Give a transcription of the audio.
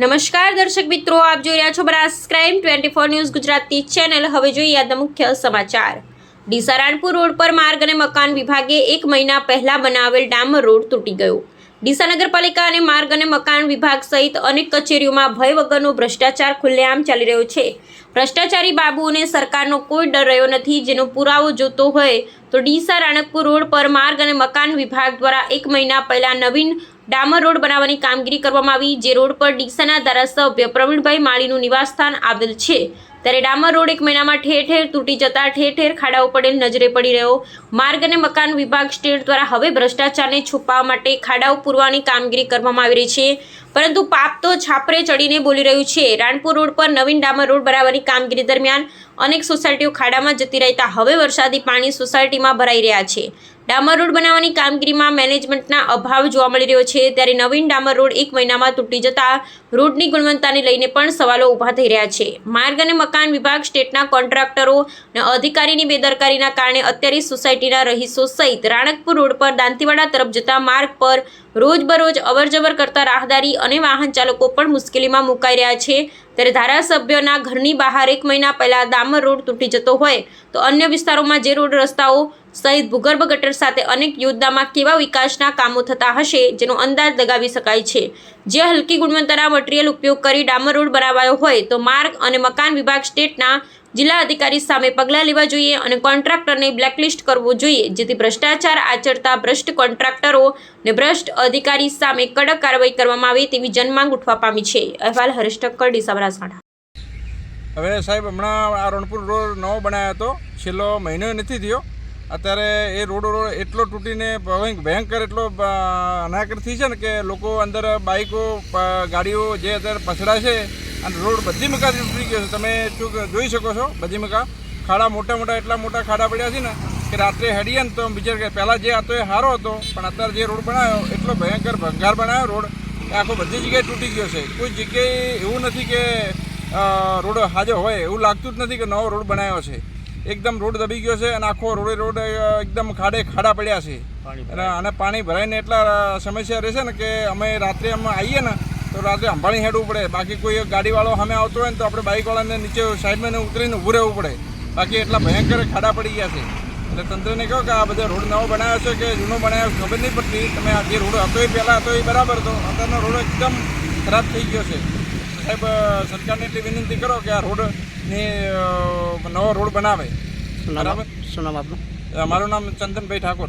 નમસ્કાર, દર્શક મિત્રો, આપ જોઈ રહ્યા છો Banas crime twenty four news Gujarati channel. હવે જોઈએ આજના મુખ્ય સમાચાર. ડીસા રાણપુર રોડ પર માર્ગ અને મકાન વિભાગે એક મહિના પહેલા બનાવેલ ડામર રોડ તૂટી ગયો. ડીસા નગરપાલિકા અને માર્ગ અને મકાન વિભાગ સહિત અનેક કચેરીઓમાં ભય વગરનો ભ્રષ્ટાચાર ખુલ્લેઆમ ચાલી રહ્યો છે. ભ્રષ્ટાચારી બાબુઓને સરકારનો કોઈ ડર રહ્યો નથી. જેનો પુરાવો જોતો હોય તો ડીસા રાણકપુર રોડ પર માર્ગ અને મકાન વિભાગ દ્વારા એક મહિના પહેલા નવીન ડામર રોડ બનાવવાની કામગીરી કરવામાં આવી, જે રોડ પર ડીસાના ધારાસભ્ય પ્રવીણભાઈ માળીનું નિવાસસ્થાન આવેલ છે. ત્યારે ડામર રોડ એક મહિનામાં ઠેર ઠેર તૂટી જતા ઠેર ઠેર ખાડાઓ પડેલ નજરે પડી રહ્યો. માર્ગ અને મકાન વિભાગ સ્ટેટ દ્વારા હવે ભ્રષ્ટાચારને છુપાવવા માટે ખાડાઓ પૂરવાની કામગીરી કરવામાં આવી રહી છે. પરંતુ પાપ તો છાપરે ચડીને બોલી રહ્યું છે. રાણપુર રોડ પર નવીન ડામર રોડ બનાવવાની કામગીરી દરમિયાન અનેક સોસાયટીઓ ખાડામાં જતી રહેતા હવે વરસાદી પાણી સોસાયટીમાં ભરાઈ રહ્યા છે. ડામર રોડ બનાવવાની કામગીરીમાં મેનેજમેન્ટના અભાવ જોવા મળી રહ્યો છે. ત્યારે નવીન ડામર રોડ એક મહિનામાં તૂટી જતા રોડની ગુણવત્તાને લઈને પણ સવાલો ઊભા થઈ રહ્યા છે. માર્ગ અને મકાન વિભાગ, સ્ટેટના કોન્ટ્રાક્ટરો અને અધિકારીની બેદરકારીના કારણે અત્યારે સોસાયટીના રહીશો સહિત રાણકપુર રોડ પર દાંતીવાડા તરફ જતા માર્ગ પર રોજબરોજ અવરજવર કરતા રાહદારી અને વાહન ચાલકો પણ મુશ્કેલીમાં મુકાઈ રહ્યા છે. ત્યારે ધારાસભ્યના ઘરની બહાર એક મહિના પહેલા ડામર રોડ તૂટી જતો હોય તો અન્ય વિસ્તારોમાં જે રોડ રસ્તાઓ સહિત ભૂગર્ભ ગટર સાથે અનેક યોજનામાં કેવા વિકાસના કામો થતા હશે જેનો અંદાજ લગાવી શકાય છે. જે હલકી ગુણવત્તાના મટીરીયલ ઉપયોગ કરી ડામર રોડ બનાવાયો હોય તો માર્ગ અને મકાન વિભાગ સ્ટેટના જિલ્લા અધિકારી સામે પગલાં લેવા જોઈએ અને કોન્ટ્રાક્ટરને બ્લેકલિસ્ટ કરવો જોઈએ, જેથી ભ્રષ્ટાચાર આચરતા ભ્રષ્ટ કોન્ટ્રાક્ટરો અને ભ્રષ્ટ અધિકારી સામે કડક કાર્યવાહી કરવામાં આવે તેવી જનમાંગ ઉઠવા પામી છે. અહેવાલ હરેશ ઠક્કર, ડીસા હવે સાહેબ, હમણાં આ રણપુર રોડ નવો બનાવ્યો હતો. છેલ્લો મહિનો નથી થયો. અત્યારે એ રોડ રોડ એટલો તૂટીને ભયંકર એટલો અનાકરથી છે ને કે લોકો અંદર બાઇકો ગાડીઓ જે અત્યારે પછડાય છે અને રોડ બધી મકા તૂટી ગયો છે. તમે ચૂક જોઈ શકો છો? બધી મકા, ખાડા મોટા મોટા, એટલા મોટા ખાડા પડ્યા છે ને કે રાત્રે હડીએ ને તો બીજા કે પહેલાં જે હતો એ સારો હતો, પણ અત્યારે જે રોડ બનાવ્યો, એટલો ભયંકર ભંગાર બનાવ્યો રોડ આખો બધી જગ્યાએ તૂટી ગયો છે. કોઈ જગ્યાએ એવું નથી કે રોડ હાજર હોય, એવું લાગતું જ નથી કે નવો રોડ બનાવ્યો છે. એકદમ રોડ દબી ગયો છે અને આખો રોડે રોડ એકદમ ખાડે ખાડા પડ્યા છે. અને અને પાણી ભરાઈને એટલા સમસ્યા રહેશે ને કે અમે રાત્રે અમે આવીએ ને તો રાત્રે સંભાળી હેડવું પડે. બાકી કોઈ ગાડીવાળો સામે આવતો હોય ને તો આપણે બાઇકવાળાને નીચે સાઈડમાં ને ઉતરીને ઊભું રહેવું પડે. બાકી એટલા ભયંકર ખાડા પડી ગયા છે. એટલે તંત્રને કહો કે આ બધા રોડ નવો બનાવ્યો છે કે જૂનો બનાવ્યો ખબર નહીં પડતી તમે આ જે રોડ હતો એ પહેલાં હતો એ બરાબર હતો. અત્યારનો રોડ એકદમ ખરાબ થઈ ગયો છે. સાહેબ સરકારને એટલી વિનંતી કરો કે આ રોડની અ, નવો રોડ બનાવે. બરાબર? શું નામ આપનું? મારું નામ ચંદનભાઈ ઠાકોર.